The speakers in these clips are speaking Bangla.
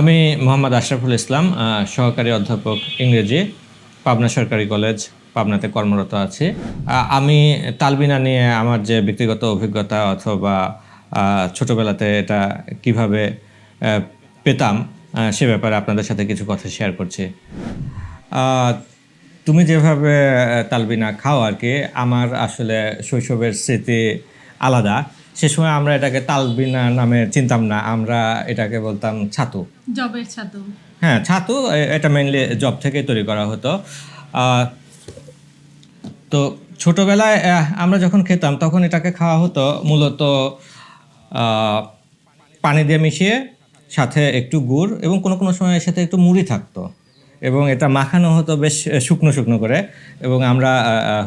আমি মোহাম্মদ আশরাফুল ইসলাম সহকারী অধ্যাপক ইংরেজি, পাবনা সরকারি কলেজ, পাবনাতে কর্মরত আছি। আমি তালবিনা নিয়ে আমার যে ব্যক্তিগত অভিজ্ঞতা অথবা ছোটবেলাতে এটা কীভাবে পেতাম সে ব্যাপারে আপনাদের সাথে কিছু কথা শেয়ার করছি। তুমি যেভাবে তালবিনা খাও আর কি, আমার আসলে শৈশবের স্মৃতি আলাদা। সে সময় আমরা এটাকে তালবিনা নামে চিনতাম না আমরা এটাকে বলতাম ছাতু। জবের ছাতু। হ্যাঁ ছাতু এটা মেনলি জব থেকে তৈরি করা হতো। তো ছোটবেলায় আমরা যখন খেতাম তখন এটাকে খাওয়া হতো মূলত পানি দিয়ে মিশিয়ে সাথে একটু গুড় এবং কোনো কোনো সময় এর সাথে একটু মুড়ি থাকতো। এবং এটা মাখানো হতো বেশ শুকনো শুকনো করে এবং আমরা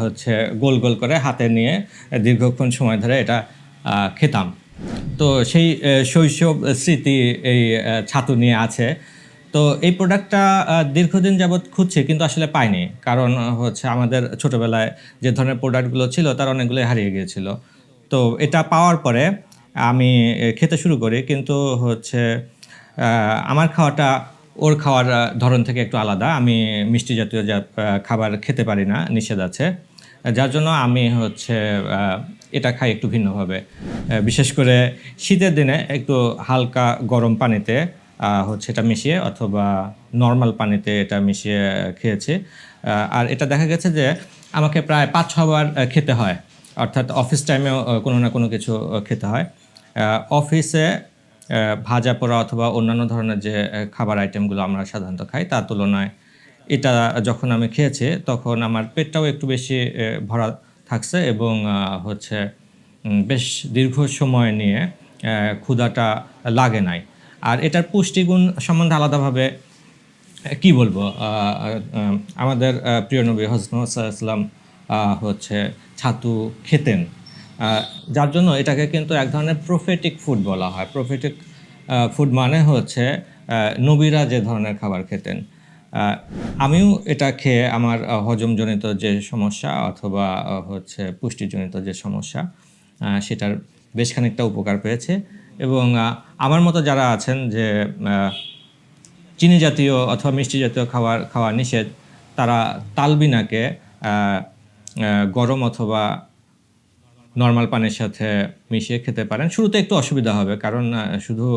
হচ্ছে গোল গোল করে হাতে নিয়ে দীর্ঘক্ষণ সময় ধরে এটা খেতাম। তো সেই শৈশব স্মৃতি এই ছাতু নিয়ে আছে। তো এই প্রোডাক্টটা দীর্ঘদিন যাবৎ খুঁজছি, কিন্তু আসলে পাইনি। কারণ হচ্ছে আমাদের ছোটোবেলায় যে ধরনের প্রোডাক্টগুলো ছিল, তার অনেকগুলোই হারিয়ে গিয়েছিল। তো এটা পাওয়ার পরে আমি খেতে শুরু করি, কিন্তু হচ্ছে আমার খাওয়াটা, ওর খাওয়ার ধরন থেকে একটু আলাদা। আমি মিষ্টি জাতীয় যা খাবার খেতে পারি না, নিষেধ আছে। যার জন্য আমি হচ্ছে এটা খাই একটু ভিন্নভাবে। বিশেষ করে শীতের দিনে একটু হালকা গরম পানিতে হচ্ছে এটা মিশিয়ে অথবা নর্মাল পানিতে এটা মিশিয়ে খেয়েছি। আর এটা দেখা গেছে যে আমাকে প্রায় পাঁচ ছবার খেতে হয়। অর্থাৎ অফিস টাইমেও কোনো না কোনো কিছু খেতে হয়। অফিসে ভাজা পোড়া অথবা অন্যান্য ধরনের যে খাবার আইটেমগুলো আমরা সাধারণত খাই, তার তুলনায় এটা যখন আমি খেয়েছি, তখন আমার পেটটাও একটু বেশি ভরা থাকছে এবং হচ্ছে বেশ দীর্ঘ সময় নিয়ে ক্ষুধাটা লাগে নাই। আর এটার পুষ্টিগুণ সম্বন্ধে আলাদাভাবে কি বলব? আমাদের প্রিয় নবী হজরত ইসলাম হচ্ছে, ছাতু খেতেন। যার জন্য এটাকে কিন্তু এক ধরনের প্রোফেটিক ফুড বলা হয়। প্রোফেটিক ফুড মানে হচ্ছে নবীরা যে ধরনের খাবার খেতেন। আমিও এটা খেয়ে আমার হজমজনিত যে সমস্যা অথবা হচ্ছে পুষ্টিজনিত যে সমস্যা সেটার বেশ খানিকটা উপকার পেয়েছে। এবং আমার মতো যারা আছেন যে চিনি জাতীয় অথবা মিষ্টি জাতীয় খাবার খাওয়া নিষেধ, তারা তালবিনাকে গরম অথবা নর্মাল পানির সাথে মিশিয়ে খেতে পারেন। শুরুতে একটু অসুবিধা হবে, কারণ শুধু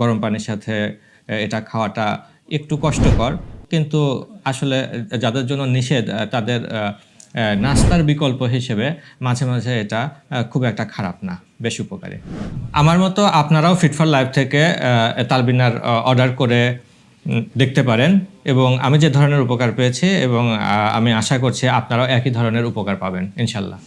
গরম পানির সাথে এটা খাওয়াটা একটু কষ্টকর, কিন্তু আসলে যাদের জন্য নিষেধ তাদের নাস্তার বিকল্প হিসেবে মাঝে মাঝে এটা খুব একটা খারাপ না, বেশ উপকারী। আমার মতো আপনারাও ফিটফর লাইফ থেকে তালবিনার অর্ডার করে দেখতে পারেন এবং আমি যে ধরনের উপকার পেয়েছি এবং আমি আশা করছি আপনারাও একই ধরনের উপকার পাবেন, ইনশাল্লাহ।